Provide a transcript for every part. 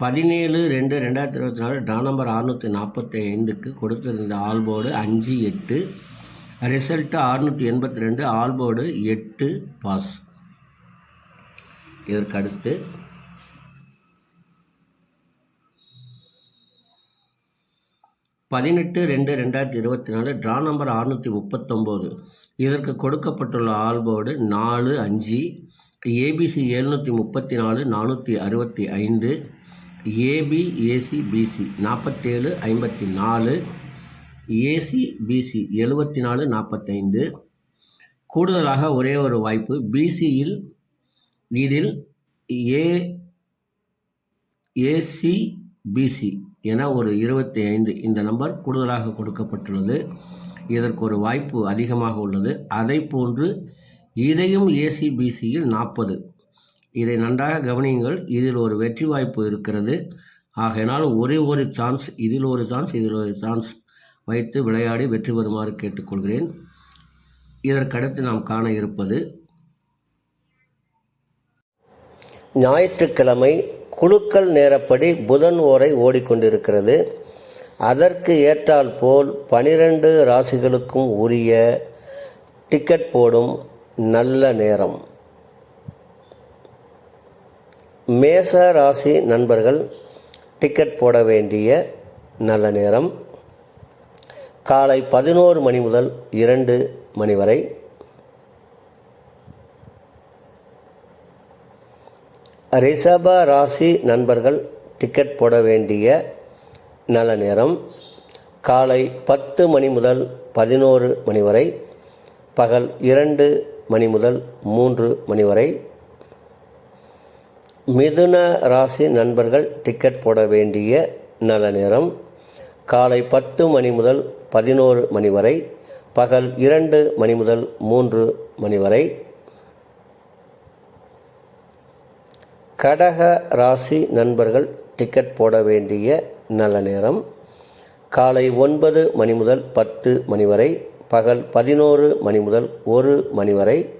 பதினேழு ரெண்டு ரெண்டாயிரத்தி இருபத்தி நாலு ட்ரா நம்பர் அறுநூற்றி நாற்பத்தி ஐந்துக்கு கொடுத்திருந்த ஆல்போர்டு அஞ்சு எட்டு ரிசல்ட்டு அறுநூற்றி எண்பத்தி ரெண்டு ஆல்போர்டு எட்டு பாஸ். இதற்கு அடுத்து பதினெட்டு ரெண்டு ரெண்டாயிரத்தி இருபத்தி நாலு ட்ரா நம்பர் அறுநூற்றி முப்பத்தொம்போது. இதற்கு கொடுக்கப்பட்டுள்ள ஆல்போர்டு நாலு அஞ்சு ஏபிசி எழுநூற்றி முப்பத்தி நாலு நானூற்றி அறுபத்தி ஐந்து ஏபி ஏசி பிசி நாற்பத்தேழு ஐம்பத்தி நாலு ஏசி பிசி எழுபத்தி நாலு நாற்பத்தைந்து கூடுதலாக ஒரே ஒரு வாய்ப்பு. பிசியில் இதில் ஏ ஏசி பிசி என ஒரு இருபத்தி ஐந்து இந்த நம்பர் கூடுதலாக கொடுக்கப்பட்டுள்ளது. இதற்கு ஒரு வாய்ப்பு அதிகமாக உள்ளது. அதை போன்று இதையும் ஏசிபிசியில் நாற்பது இதை நன்றாக கவனியுங்கள். இதில் ஒரு வெற்றி வாய்ப்பு இருக்கிறது. ஆகையினால் ஒரே ஒரு சான்ஸ் இதில் ஒரு சான்ஸ் இதில் ஒரு சான்ஸ் வைத்து விளையாடி வெற்றி பெறுமாறு கேட்டுக்கொள்கிறேன். இதற்கடுத்து நாம் காண இருப்பது ஞாயிற்றுக்கிழமை குழுக்கள் நேரப்படி புதன் ஓரை ஓடிக்கொண்டிருக்கிறது. அதற்கு ஏற்றால் போல் பனிரெண்டு ராசிகளுக்கும் உரிய டிக்கெட் போடும் நல்ல நேரம். மேச ராசி நண்பர்கள் டிக்கெட் போட வேண்டிய நல்ல நேரம். காலை பதினோரு மணி முதல் இரண்டு மணி வரை. ரிஷப ராசி நண்பர்கள் டிக்கெட் போட வேண்டிய நல்ல நேரம். காலை பத்து மணி முதல் பதினோரு மணி வரை. பகல் இரண்டு மணி முதல் மூன்று மணி வரை. மிதுன ராசி நண்பர்கள் டிக்கெட் போட வேண்டிய நல்ல நேரம். காலை பத்து மணி முதல் பதினோரு மணி வரை பகல் இரண்டு மணி முதல் மூன்று மணி வரை. கடக ராசி நண்பர்கள் டிக்கெட் போட வேண்டிய நல்ல நேரம். காலை ஒன்பது மணி முதல் பத்து மணி வரை பகல் பதினோரு மணி முதல் ஒரு மணி வரை.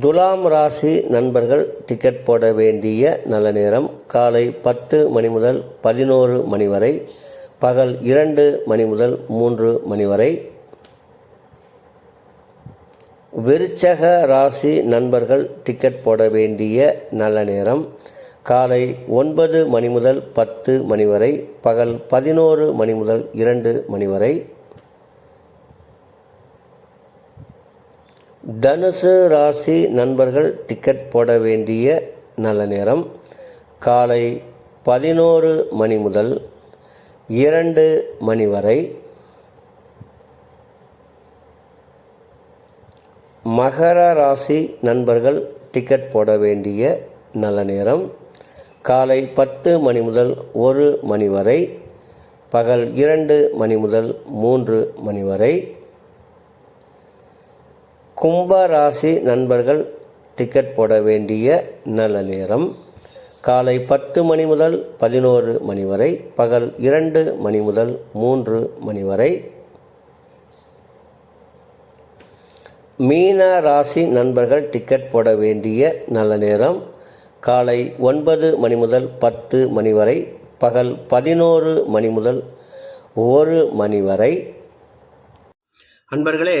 துலாம் ராசி நண்பர்கள் டிக்கெட் போட வேண்டிய நல்ல நேரம். காலை பத்து மணி முதல் பதினோரு மணி வரை. பகல் இரண்டு மணி முதல் மூன்று மணி வரை. விருச்சக ராசி நண்பர்கள் டிக்கெட் போட வேண்டிய நல்ல நேரம். காலை ஒன்பது மணி முதல் பத்து மணி வரை. பகல் பதினோரு மணி முதல் இரண்டு மணி வரை. தனுசு ராசி நண்பர்கள் டிக்கெட் போட வேண்டிய நல்ல நேரம். காலை பதினோரு மணி முதல் இரண்டு மணி வரை மகர ராசி நண்பர்கள் டிக்கெட் போட வேண்டிய நல்ல நேரம். காலை பத்து மணி முதல் ஒரு மணி வரை பகல் இரண்டு மணி முதல் மூன்று மணி வரை கும்ப ராசி நண்பர்கள் டிக்கெட் போட வேண்டிய நல்ல நேரம். காலை பத்து மணி முதல் பதினோரு மணி வரை பகல் இரண்டு மணி முதல் மூன்று மணி வரை. மீன ராசி நண்பர்கள் டிக்கெட் போட வேண்டிய நல்ல நேரம். காலை ஒன்பது மணி முதல் பத்து மணி வரை பகல் பதினோரு மணி முதல் ஒரு மணி வரை. அன்பர்களே